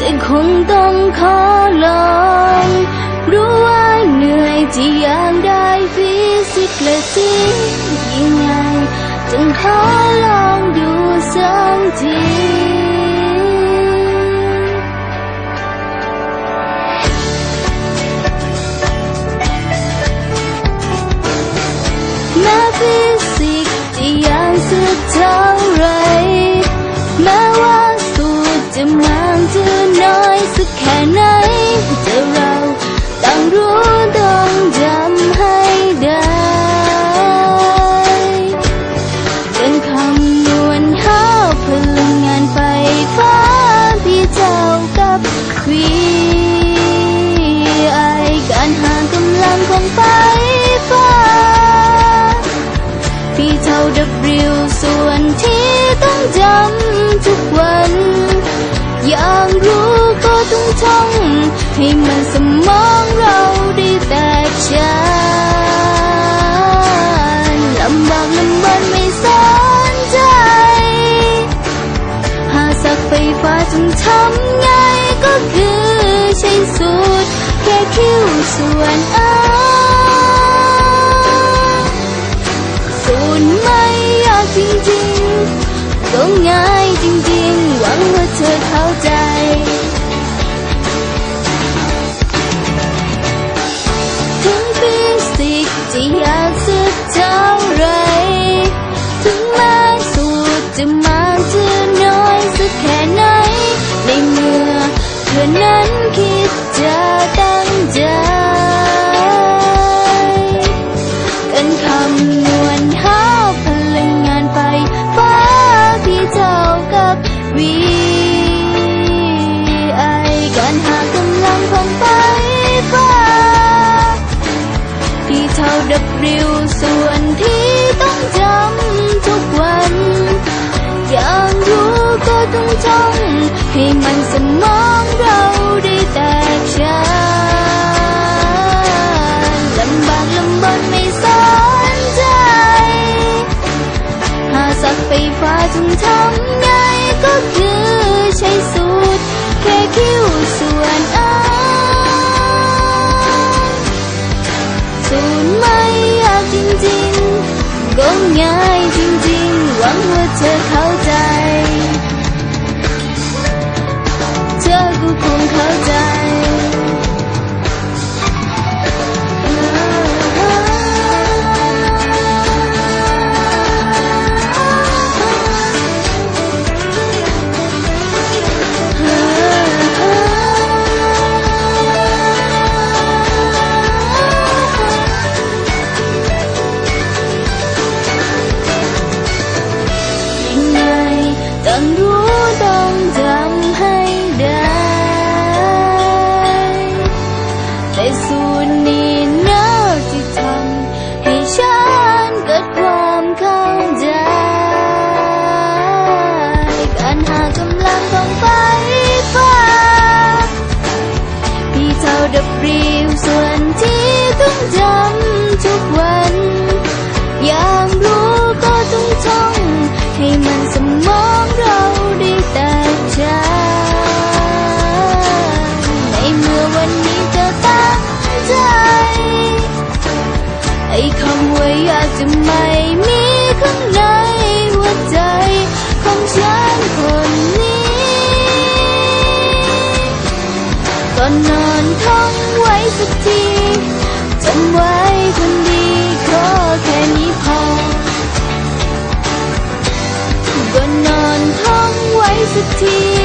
จะคงต้องขอลองรู้ว่าเหนื่อยที่อยากได้ฟิสิกส์และสิ่งยังไงจึงขอลองดูสักที ท่อง ให้มันสมองเราได้แตกฉานลำบากลำบนไม่สนใจ หาสักไฟฟ้าจนทำไงก็คือใช้สูตร แค่คิวส่วนอาสูตรไม่ยากจริงๆก็ง่ายจริงๆ หวังว่าเธอเข้าใจ เธอนั้นคิดจะตั้งใจ จึงทำไงก็คือใช้สูตรแค่คิ้ว อยากจะไม่มีข้างในหัวใจของฉันคนนี้ก่อนนอนท่องไว้สักทีจำไว้คนดีขอแค่นี้พอก่อนนอนท่องไว้สักที